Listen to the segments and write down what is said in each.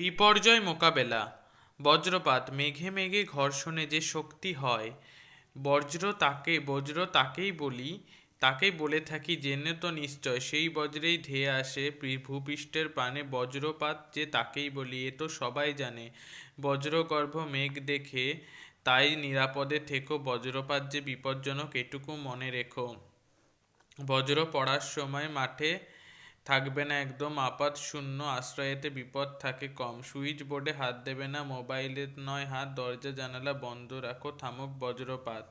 বিপর্যয় মোকাবেলা। বজ্রপাত, মেঘে মেঘে ঘর্ষণে যে শক্তি হয়, বজ্র তাকে, বজ্র তাকেই বলি তাকেই বলে থাকি জেনে তো নিশ্চয়, সেই বজ্রেই ধেয়ে আসে ভূপৃষ্ঠের পানে বজ্রপাত যে তাকেই বলি, এ তো সবাই জানে। বজ্রগর্ভ মেঘ দেখে তাই নিরাপদে থেকো, বজ্রপাত যে বিপজ্জনক এটুকু মনে রেখো। বজ্র পড়ার সময় মাঠে থাকবে না একদম, আপাত শূন্য, আশ্রয়েতে বিপদ থাকে কম। সুইচ বোর্ডে হাত দেবে না, মোবাইলে নয় হাত, দরজা, জানালা বন্ধ রাখো, থামুক বজ্রপাত।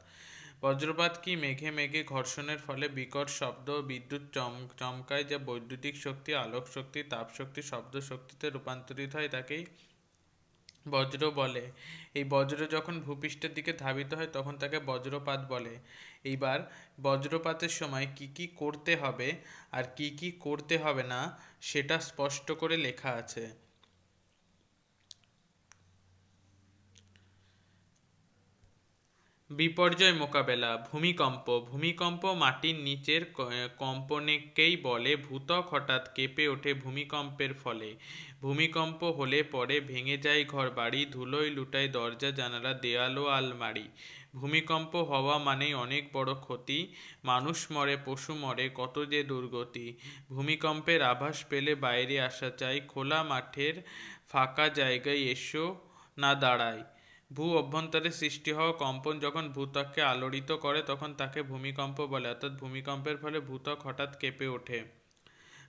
বজ্রপাত কি? মেঘে মেঘে ঘর্ষণের ফলে বিকট শব্দ, বিদ্যুৎ চম, চমকায় যা বৈদ্যুতিক শক্তি আলোক শক্তি তাপ শক্তি শব্দ শক্তিতে রূপান্তরিত হয়, তাকেই বজ্র বলে। এই বজ্র যখন ভূপৃষ্ঠের দিকে ধাবিত হয়, তখন তাকে বজ্রপাত বলে। এইবার বজ্রপাতের সময় কি কি করতে হবে আর কি কি করতে হবে না, সেটা স্পষ্ট করে লেখা আছে। বিপর্যয় মোকাবেলা, ভূমিকম্প ভূমিকম্প মাটির নিচের কম্পনেকেই বলে ভূতক হঠাৎ কেঁপে ওঠে ভূমিকম্পের ফলে। ভূমিকম্প হলে পরে ভেঙে যায় ঘর বাড়ি ধুলোয় লুটায় দরজা, জানালা, দেয়াল আলমারি। ভূমিকম্প হওয়া মানেই অনেক বড় ক্ষতি। মানুষ মরে, পশু মরে, কত যে দুর্গতি। ভূমিকম্পের আভাস পেলে বাইরে আসা চাই, খোলা মাঠের ফাঁকা জায়গায় এসো না দাঁড়ায়। ভূ অভ্যন্তরে সৃষ্টি হওয়া কম্পন যখন ভূত্বককে আলোড়িত করে, তখন তাকে ভূমিকম্প বলে, অর্থাৎ ভূমিকম্পের ফলে ভূত্বক হঠাৎ কেঁপে ওঠে।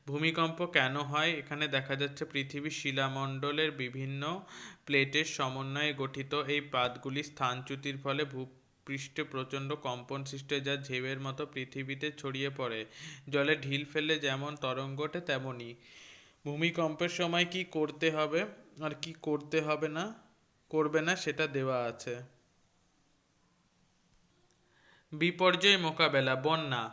ভূমিকম্প কেন হয়? এখানে দেখা যাচ্ছে পৃথিবীর শিলামণ্ডলের বিভিন্ন প্লেটের সমন্বয়ে গঠিত এই পাতগুলি স্থানচ্যুতির ফলে ভূপৃষ্ঠে প্রচণ্ড কম্পন সৃষ্টি যা ঢেউয়ের মতো পৃথিবীতে ছড়িয়ে পড়ে। জলে ঢিল ফেলে যেমন তরঙ্গ ওঠে, তেমনই। ভূমিকম্পের সময় কি করতে হবে? আর কি করতে হবে না? করবে না, সেটা দেওয়া আছে। বিপর্যয় মোকাবেলা, বন্যা।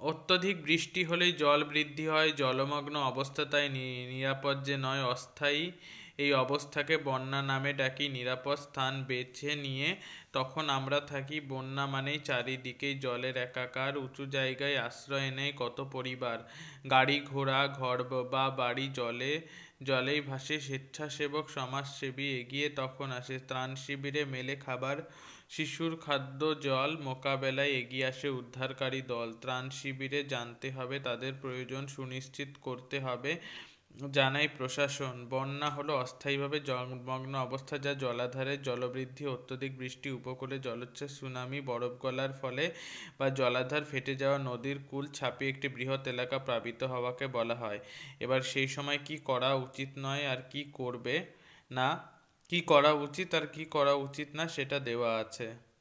অত্যধিক বৃষ্টি হলেই জল বৃদ্ধি হয়, জলমগ্ন অবস্থা তাই নিরাপদ যে নয়, অস্থায়ী এই অবস্থাকে বন্যা নামে ডাকি, নিরাপদ স্থান বেছে নিয়ে তখন আমরা থাকি। বন্যা মানেই চারিদিকেই জলের একাকার, উঁচু জায়গায় আশ্রয় নেয় কত পরিবার। গাড়ি ঘোড়া ঘর বা বাড়ি জলে, জলেই ভাসে। স্বেচ্ছাসেবক, সমাজসেবী এগিয়ে তখন আসে। ত্রাণ শিবিরে মেলে খাবার, শিশুর খাদ্য, জল, মোকাবেলায় এগিয়ে আসে উদ্ধারকারী দল। ত্রাণ শিবিরে জানতে হবে, তাদের প্রয়োজন সুনিশ্চিত করতে হবে। জানাই প্রশাসন। বন্যা হলো অস্থায়ীভাবে জলমগ্ন অবস্থা যা জলাধারের জলবৃদ্ধি, অত্যধিক বৃষ্টি, উপকূলে জলোচ্ছ্বাস, সুনামি, বরফ গলার ফলে বা জলাধার ফেটে যাওয়া নদীর কূল ছাপিয়ে একটি বৃহৎ এলাকা প্লাবিত হওয়াকে বলা হয়। এবার সেই সময় কি করা উচিত নয় আর কি করবে? না, কি করা উচিত আর কি করা উচিত না সেটা দেওয়া আছে।